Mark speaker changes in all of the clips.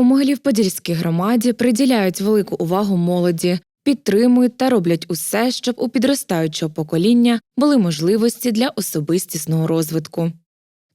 Speaker 1: У Могилів-Подільській громаді приділяють велику увагу молоді, підтримують та роблять усе, щоб у підростаючого покоління були можливості для особистісного розвитку.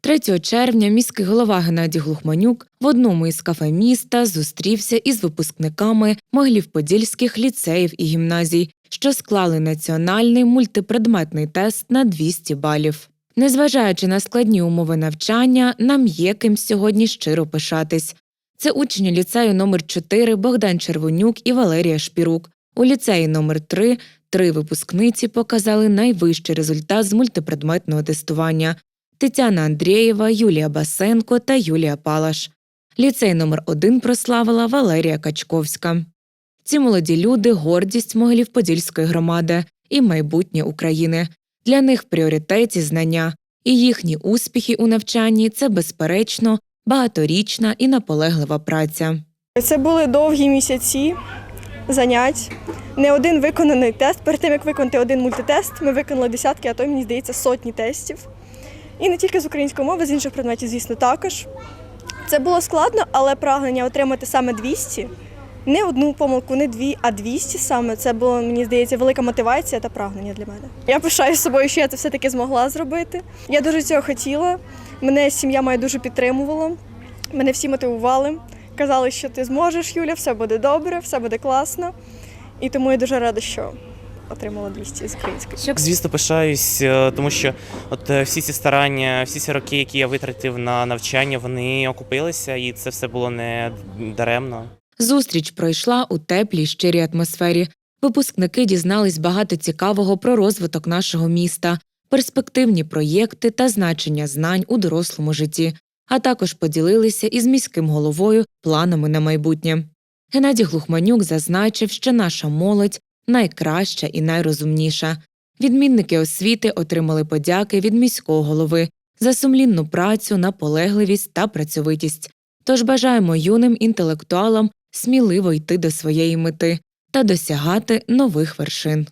Speaker 1: 3 червня міський голова Геннадій Глухманюк в одному із кафе міста зустрівся із випускниками Могилів-Подільських ліцеїв і гімназій, що склали національний мультипредметний тест на 200 балів. Незважаючи на складні умови навчання, нам є ким сьогодні щиро пишатись. Це учні ліцею номер 4 Богдан Червонюк і Валерія Шпірук. У ліцеї номер 3 три випускниці показали найвищий результат з мультипредметного тестування Тетяна Андрієва, Юлія Басенко та Юлія Палаш. Ліцей номер 1 прославила Валерія Качковська. Ці молоді люди гордість Могилів-Подільської громади і майбутнє України. Для них в пріоритеті знання, і їхні успіхи у навчанні це безперечно багаторічна і наполеглива праця.
Speaker 2: Це були довгі місяці занять. Не один виконаний тест. Перед тим як виконати один мультитест, ми виконали десятки, а то мені здається сотні тестів. І не тільки з української мови, з інших предметів, звісно, також. Це було складно, але прагнення отримати саме 200, не одну помилку, не дві, а 200 саме. Це було, мені здається, велика мотивація та прагнення для мене. Я пишаю собою, що я це все-таки змогла зробити. Я дуже цього хотіла. Мене сім'я моя дуже підтримувала. Мене всі мотивували. Казали, що ти зможеш, Юля, все буде добре, все буде класно. І тому я дуже рада, що отримала 200 з української.
Speaker 3: Звісно, пишаюсь, е, тому що от е, всі ці старання, всі ці роки, які я витратив на навчання, вони окупилися, і це все було не даремно.
Speaker 1: Зустріч пройшла у теплій щирій атмосфері. Випускники дізнались багато цікавого про розвиток нашого міста, перспективні проєкти та значення знань у дорослому житті, а також поділилися із міським головою планами на майбутнє. Геннадій Глухманюк зазначив, що наша молодь найкраща і найрозумніша. Відмінники освіти отримали подяки від міського голови за сумлінну працю, наполегливість та працьовитість. Тож бажаємо юним інтелектуалам сміливо йти до своєї мети та досягати нових вершин.